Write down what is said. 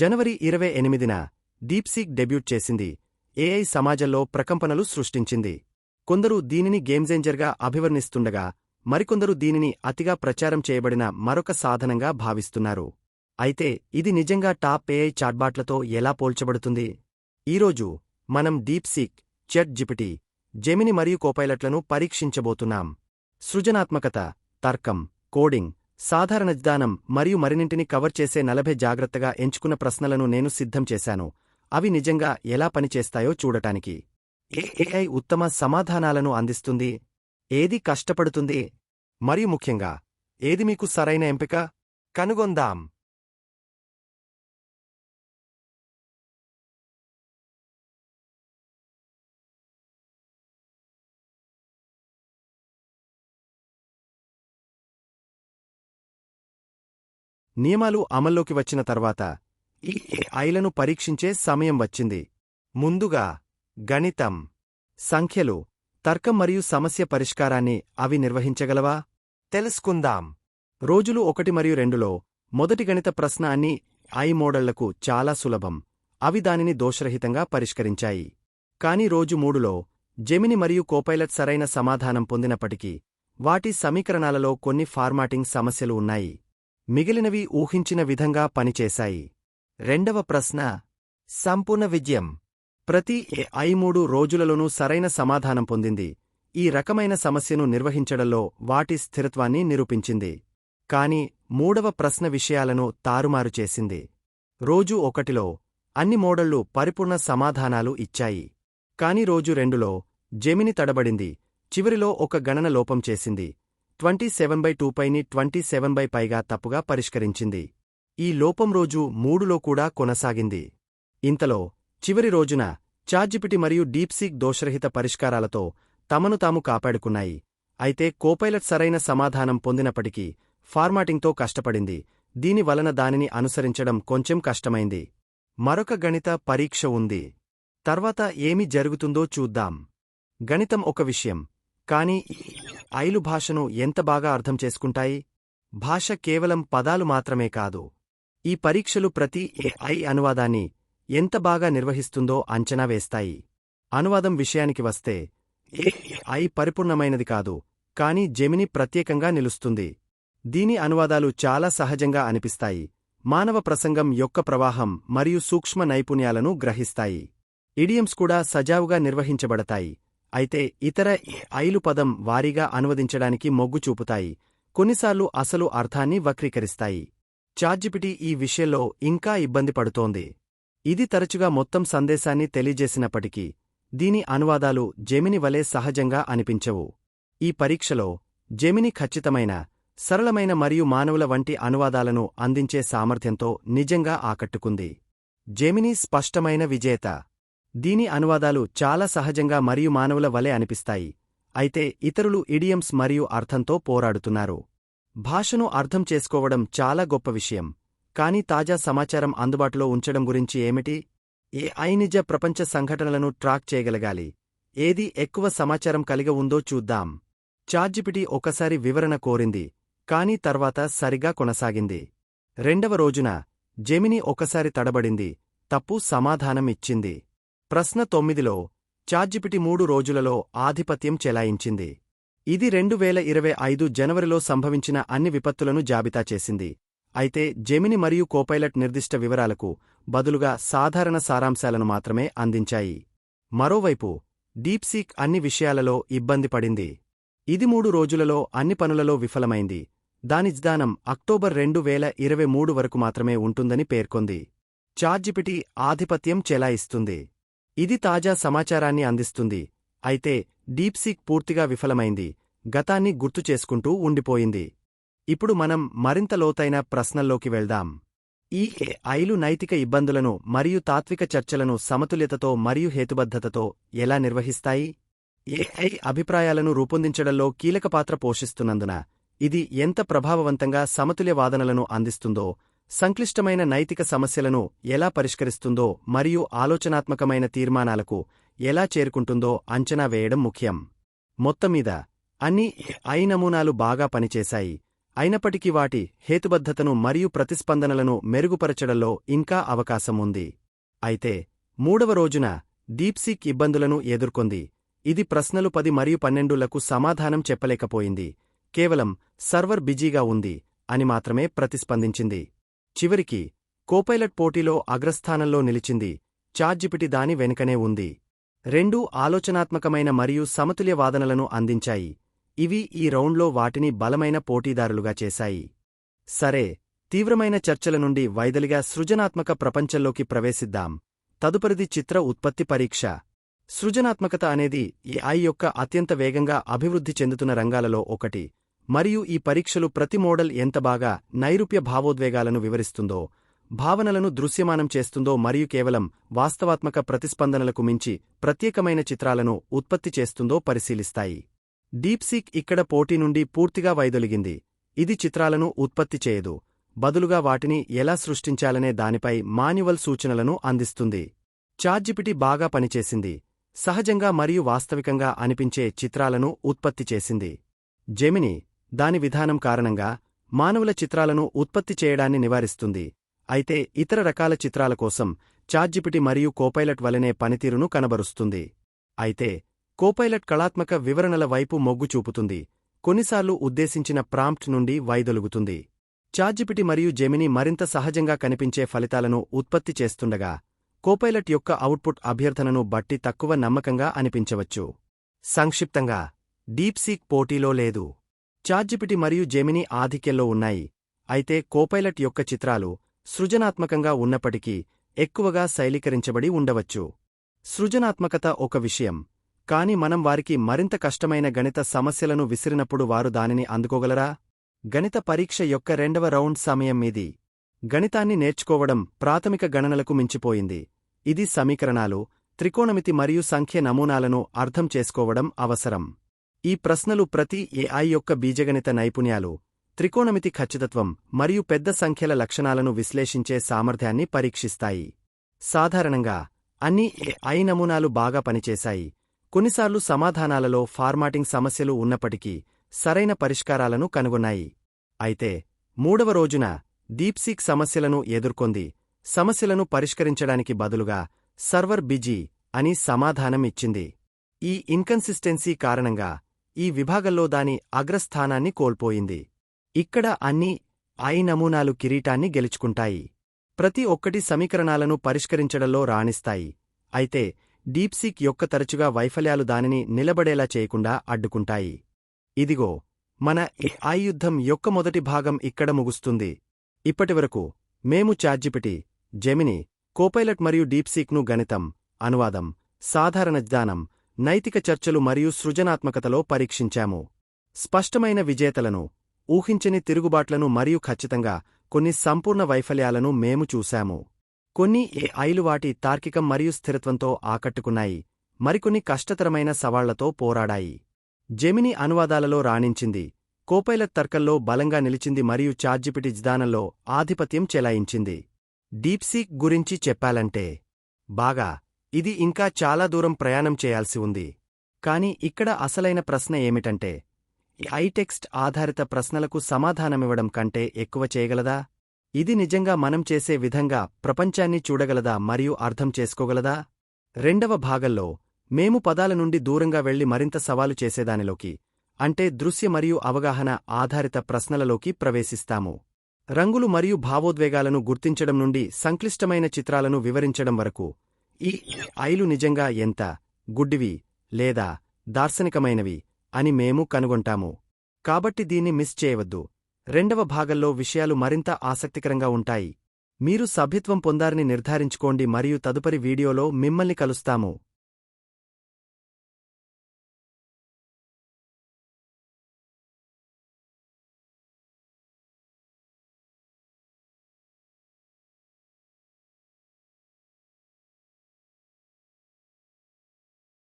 జనవరి ఇరవై ఎనిమిదిన DeepSeek debut చేసింది. ఏఐ సమాజంలో ప్రకంపనలు సృష్టించింది. కొందరు దీనిని గేమ్జేంజర్గా అభివర్ణిస్తుండగా మరికొందరు దీనిని అతిగా ప్రచారం చేయబడిన మరొక సాధనంగా భావిస్తున్నారు. అయితే ఇది నిజంగా టాప్ ఏఐ చాట్బాట్లతో ఎలా పోల్చబడుతుంది? ఈరోజు మనం డీప్సీక్ చెట్ జిపిటి జెమిని మరియు కోపైలట్లను పరీక్షించబోతున్నాం. సృజనాత్మకత తర్కం కోడింగ్ సాధారణ జ్ఞానం మరియు మరిన్నింటిని కవర్ చేసే నలభై జాగ్రత్తగా ఎంచుకున్న ప్రశ్నలను నేను సిద్ధం చేశాను. అవి నిజంగా ఎలా పనిచేస్తాయో చూడటానికి. ఏఐ ఉత్తమ సమాధానాలను అందిస్తుంది? ఏది కష్టపడుతుంది? మరియు ముఖ్యంగా ఏది మీకు సరైన ఎంపిక? కనుగొందాం. నియమాలు అమల్లోకి వచ్చిన తర్వాత ఈ ఐలను పరీక్షించే సమయం వచ్చింది. ముందుగా గణితం సంఖ్యలు తర్కం మరియు సమస్య పరిష్కారాన్ని అవి నిర్వహించగలవా? తెలుసుకుందాం. రోజులు ఒకటి మరియు రెండులో మొదటి గణిత ప్రశ్న అన్ని ఐ మోడళ్ళకు చాలా సులభం. అవి దానిని దోషరహితంగా పరిష్కరించాయి. కాని రోజు మూడులో జెమిని మరియు కోపైలట్ సరైన సమాధానం పొందినప్పటికీ వాటి సమీకరణాలలో కొన్ని ఫార్మాటింగ్ సమస్యలు ఉన్నాయి. మిగిలినవి ఊహించిన విధంగా పనిచేశాయి. రెండవ ప్రశ్న సంపూర్ణ విజయం. ప్రతి ఐ మూడు రోజులలోనూ సరైన సమాధానం పొందింది. ఈ రకమైన సమస్యను నిర్వహించడంలో వాటి స్థిరత్వాన్ని నిరూపించింది. కాని మూడవ ప్రశ్న విషయాలను తారుమారు చేసింది. రోజు ఒకటిలో అన్ని మోడళ్ళు పరిపూర్ణ సమాధానాలు ఇచ్చాయి. కాని రోజు రెండులో జెమిని తడబడింది. చివరిలో ఒక గణన లోపం చేసింది. ట్వంటీ సెవెన్ బై టూ పైని ట్వంటీ సెవెన్ బై పైగా తప్పుగా పరిష్కరించింది. ఈ లోపం రోజు మూడులో కూడా కొనసాగింది. ఇంతలో చివరి రోజున చార్జిపిటి మరియు డీప్సీక్ దోషరహిత పరిష్కారాలతో తమను తాము కాపాడుకున్నాయి. అయితే కోపైలట్ సరైన సమాధానం పొందినప్పటికీ ఫార్మాటింగ్తో కష్టపడింది. దీని వలన దానిని అనుసరించడం కొంచెం కష్టమైంది. మరొక గణిత పరీక్ష ఉంది. తర్వాత ఏమి జరుగుతుందో చూద్దాం. గణితం ఒక విషయం కాని ఐలు భాషను ఎంత బాగా అర్థం చేసుకుంటాయి? భాష కేవలం పదాలు మాత్రమే కాదు. ఈ పరీక్షలు ప్రతి ఏఐ అనువాదాన్ని ఎంత బాగా నిర్వహిస్తుందో అంచనా వేస్తాయి. అనువాదం విషయానికి వస్తే ఏఐ పరిపూర్ణమైనది కాదు కాని జెమిని ప్రత్యేకంగా నిలుస్తుంది. దీని అనువాదాలు చాలా సహజంగా అనిపిస్తాయి. మానవ ప్రసంగం యొక్క ప్రవాహం మరియు సూక్ష్మ నైపుణ్యాలను గ్రహిస్తాయి. ఇడియమ్స్ కూడా సజావుగా నిర్వహించబడతాయి. అయితే ఇతర ఐలు పదం వారీగా అనువదించడానికి మొగ్గు చూపుతాయి. కొన్నిసార్లు అసలు అర్థాన్ని వక్రీకరిస్తాయి. చార్జిపిటి ఈ విషయంలో ఇంకా ఇబ్బంది పడుతోంది. ఇది తరచుగా మొత్తం సందేశాన్ని తెలియజేసినప్పటికీ దీని అనువాదాలు జెమిని వలె సహజంగా అనిపించవు. ఈ పరీక్షలో జెమిని ఖచ్చితమైన సరళమైన మరియు మానవుల వంటి అనువాదాలను అందించే సామర్థ్యంతో నిజంగా ఆకట్టుకుంది. జెమిని స్పష్టమైన విజేత. దీని అనువాదాలు చాలా సహజంగా మరియు మానవుల వలె అనిపిస్తాయి. అయితే ఇతరులు ఇడియమ్స్ మరియు అర్థంతో పోరాడుతున్నారు. భాషను అర్థం చేసుకోవడం చాలా గొప్ప విషయం. కానీ తాజా సమాచారం అందుబాటులో ఉంచడం గురించి ఏమిటి? ఏ ఐనిజ ప్రపంచ సంఘటనలను ట్రాక్ చేయగలగాలి. ఏది ఎక్కువ సమాచారం కలిగి ఉందో చూద్దాం. చార్జిపిటి ఒకసారి వివరణ కోరింది. కానీ తర్వాత సరిగా కొనసాగింది. రెండవ రోజున జెమిని ఒకసారి తడబడింది. తప్పు సమాధానం ఇచ్చింది. ప్రశ్న తొమ్మిదిలో చార్జిపిటి మూడు రోజులలో ఆధిపత్యం చెలాయించింది. ఇది రెండు వేల ఇరవై ఐదు జనవరిలో సంభవించిన అన్ని విపత్తులను జాబితా చేసింది. అయితే జెమిని మరియు కోపైలట్ నిర్దిష్ట వివరాలకు బదులుగా సాధారణ సారాంశాలను మాత్రమే అందించాయి. మరోవైపు డీప్సీక్ అన్ని విషయాలలో ఇబ్బంది పడింది. ఇది మూడు రోజులలో అన్ని పనులలో విఫలమైంది. దాని జ్ఞానం అక్టోబర్ రెండు వేల ఇరవై మూడు వరకు మాత్రమే ఉంటుందని పేర్కొంది. చార్జిపిటి ఆధిపత్యం చెలాయిస్తుంది. ఇది తాజా సమాచారాన్ని అందిస్తుంది. అయితే డీప్సీక్ పూర్తిగా విఫలమైంది. గతాన్ని గుర్తుచేసుకుంటూ ఉండిపోయింది. ఇప్పుడు మనం మరింత లోతైన ప్రశ్నల్లోకి వెళ్దాం. ఈ ఐలు నైతిక ఇబ్బందులను మరియు తాత్విక చర్చలను సమతుల్యతతో మరియు హేతుబద్ధతతో ఎలా నిర్వహిస్తాయి? ఏఐ అభిప్రాయాలను రూపొందించడంలో కీలక పాత్ర పోషిస్తున్నందున ఇది ఎంత ప్రభావవంతంగా సమతుల్య వాదనలను అందిస్తుందో సంక్లిష్టమైన నైతిక సమస్యలను ఎలా పరిష్కరిస్తుందో మరియు ఆలోచనాత్మకమైన తీర్మానాలకు ఎలా చేరుకుంటుందో అంచనా వేయడం ముఖ్యం. మొత్తమీద అన్ని ఐ నమూనాలు బాగా పనిచేశాయి. అయినప్పటికీ వాటి హేతుబద్ధతను మరియు ప్రతిస్పందనలను మెరుగుపరచడంలో ఇంకా అవకాశం ఉంది. అయితే మూడవ రోజున డీప్సీక్ ఇబ్బందులను ఎదుర్కొంది. ఇది ప్రశ్నలు పది మరియు పన్నెండులకు సమాధానం చెప్పలేకపోయింది. కేవలం సర్వర్ బిజీగా ఉంది అని మాత్రమే ప్రతిస్పందించింది. చివరికి కోపైలట్ పోటీలో అగ్రస్థానంలో నిలిచింది చార్జిపిటి దాని వెనుకనే ఉంది. రెండూ ఆలోచనాత్మకమైన మరియు సమతుల్య వాదనలను అందించాయి. ఇవి ఈ రౌండ్లో వాటిని బలమైన పోటీదారులుగా చేశాయి. సరే తీవ్రమైన చర్చల నుండి వైదలిగా సృజనాత్మక ప్రపంచంలోకి ప్రవేశిద్దాం. తదుపరిది చిత్ర ఉత్పత్తి పరీక్ష. సృజనాత్మకత అనేది ఈ ఐ యొక్క అత్యంత వేగంగా అభివృద్ధి చెందుతున్న రంగాలలో ఒకటి. మరియు ఈ పరీక్షలు ప్రతి మోడల్ ఎంత బాగా నైరూప్య భావోద్వేగాలను వివరిస్తుందో భావనలను దృశ్యమానం చేస్తుందో మరియు కేవలం వాస్తవాత్మక ప్రతిస్పందనలకు మించి ప్రత్యేకమైన చిత్రాలను ఉత్పత్తి చేస్తుందో పరిశీలిస్తాయి. డీప్సీక్ ఇక్కడ పోటీ నుండి పూర్తిగా వైదొలిగింది. ఇది చిత్రాలను ఉత్పత్తి చేయదు. బదులుగా వాటిని ఎలా సృష్టించాలనే దానిపై మాన్యువల్ సూచనలను అందిస్తుంది. చార్జిపిటి బాగా పనిచేసింది. సహజంగా మరియు వాస్తవికంగా అనిపించే చిత్రాలను ఉత్పత్తి చేసింది. జెమిని దాని విధానం కారణంగా మానవుల చిత్రాలను ఉత్పత్తి చేయడాన్ని నివారిస్తుంది. అయితే ఇతర రకాల చిత్రాల కోసం చార్జిపిటి మరియు కోపైలట్ వలనే పనితీరును కనబరుస్తుంది. అయితే కోపైలట్ కళాత్మక వివరణల వైపు మొగ్గు చూపుతుంది. కొన్నిసార్లు ఉద్దేశించిన ప్రాంప్ట్ నుండి వైదొలుగుతుంది. చార్జిపిటి మరియు జెమిని మరింత సహజంగా కనిపించే ఫలితాలను ఉత్పత్తి చేస్తుండగా కోపైలట్ యొక్క అవుట్పుట్ అభ్యర్థనను బట్టి తక్కువ నమ్మకంగా అనిపించవచ్చు. సంక్షిప్తంగా డీప్సీక్ పోటీలో లేదు. చార్జిపిటి మరియు జెమిని ఆధిక్యంలో ఉన్నాయి. అయితే కోపైలట్ యొక్క చిత్రాలు సృజనాత్మకంగా ఉన్నప్పటికీ ఎక్కువగా శైలీకరించబడి ఉండవచ్చు. సృజనాత్మకత ఒక విషయం కాని మనం వారికి మరింత కష్టమైన గణిత సమస్యలను విసిరినప్పుడు వారు దానిని అందుకోగలరా? గణిత పరీక్ష యొక్క రెండవ రౌండ్ సమయం ఇది గణితాన్ని నేర్చుకోవడం ప్రాథమిక గణనలకు మించిపోయింది. ఇది సమీకరణాలు త్రికోణమితి మరియు సంఖ్య నమూనాలను అర్థం చేసుకోవడం అవసరం. ఈ ప్రశ్నలు ప్రతి ఏఐ యొక్క బీజగణిత నైపుణ్యాలు త్రికోణమితి ఖచ్చితత్వం మరియు పెద్ద సంఖ్యల లక్షణాలను విశ్లేషించే సామర్థ్యాన్ని పరీక్షిస్తాయి. సాధారణంగా అన్ని ఏఐ నమూనాలు బాగా పనిచేశాయి. కొన్నిసార్లు సమాధానాలలో ఫార్మాటింగ్ సమస్యలు ఉన్నప్పటికీ సరైన పరిష్కారాలను కనుగొన్నాయి. అయితే మూడవ రోజున డీప్సీక్ సమస్యలను ఎదుర్కొంది. సమస్యలను పరిష్కరించడానికి బదులుగా సర్వర్ బిజీ అని సమాధానం ఇచ్చింది. ఈ ఇన్కన్సిస్టెన్సీ కారణంగా ఈ విభాగంలో దాని అగ్రస్థానాన్ని కోల్పోయింది. ఇక్కడ అన్ని ఐ నమూనాలు కిరీటాన్ని గెలుచుకుంటాయి. ప్రతి ఒక్కటి సమీకరణాలను పరిష్కరించడంలో రాణిస్తాయి. అయితే డీప్సీక్ యొక్క తరచుగా వైఫల్యాలు దానిని నిలబడేలా చేయకుండా అడ్డుకుంటాయి. ఇదిగో మన ఐ యుద్ధం యొక్క మొదటి భాగం ఇక్కడ ముగుస్తుంది. ఇప్పటివరకు మేము చార్జిపిటి జెమిని కోపైలట్ మరియు డీప్సీక్ను గణితం అనువాదం సాధారణ జ్ఞానం నైతిక చర్చలు మరియు సృజనాత్మకతలో పరీక్షించాము. స్పష్టమైన విజేతలను ఊహించని తిరుగుబాట్లను మరియు ఖచ్చితంగా కొన్ని సంపూర్ణ వైఫల్యాలను మేము చూశాము. కొన్ని ఏఐలు వాటి తార్కికం మరియు స్థిరత్వంతో ఆకట్టుకున్నాయి మరికొన్ని కష్టతరమైన సవాళ్ళతో పోరాడాయి. జెమిని అనువాదాలలో రాణించింది కోపైలట్ తర్కల్లో బలంగా నిలిచింది మరియు చార్జిపిటి జ్దానంలో ఆధిపత్యం చెలాయించింది. డీప్సీక్ గురించి చెప్పాలంటే బాగా ఇది ఇంకా చాలా దూరం ప్రయాణం చేయాల్సి ఉంది. కాని ఇక్కడ అసలైన ప్రశ్న ఏమిటంటే ఐటెక్స్ట్ ఆధారిత ప్రశ్నలకు సమాధానమివ్వడం కంటే ఎక్కువ చేయగలదా? ఇది నిజంగా మనం చేసే విధంగా ప్రపంచాన్ని చూడగలదా మరియు అర్థం చేసుకోగలదా? రెండవ భాగంలో మేము పదాల నుండి దూరంగా వెళ్ళి మరింత సవాలు చేసేదానిలోకి అంటే దృశ్య మరియు అవగాహన ఆధారిత ప్రశ్నలలోకి ప్రవేశిస్తాము. రంగులు మరియు భావోద్వేగాలను గుర్తించడం నుండి సంక్లిష్టమైన చిత్రాలను వివరించడం వరకు ఈ ఐలు నిజంగా ఎంత గుడ్డివి లేదా దార్శనికమైనవి అని మేము కనుగొంటాము. కాబట్టి దీన్ని మిస్ చేయవద్దు. రెండవ భాగంలో విషయాలు మరింత ఆసక్తికరంగా ఉంటాయి. మీరు సభ్యత్వం పొందారని నిర్ధారించుకోండి మరియు తదుపరి వీడియోలో మిమ్మల్ని కలుస్తాము.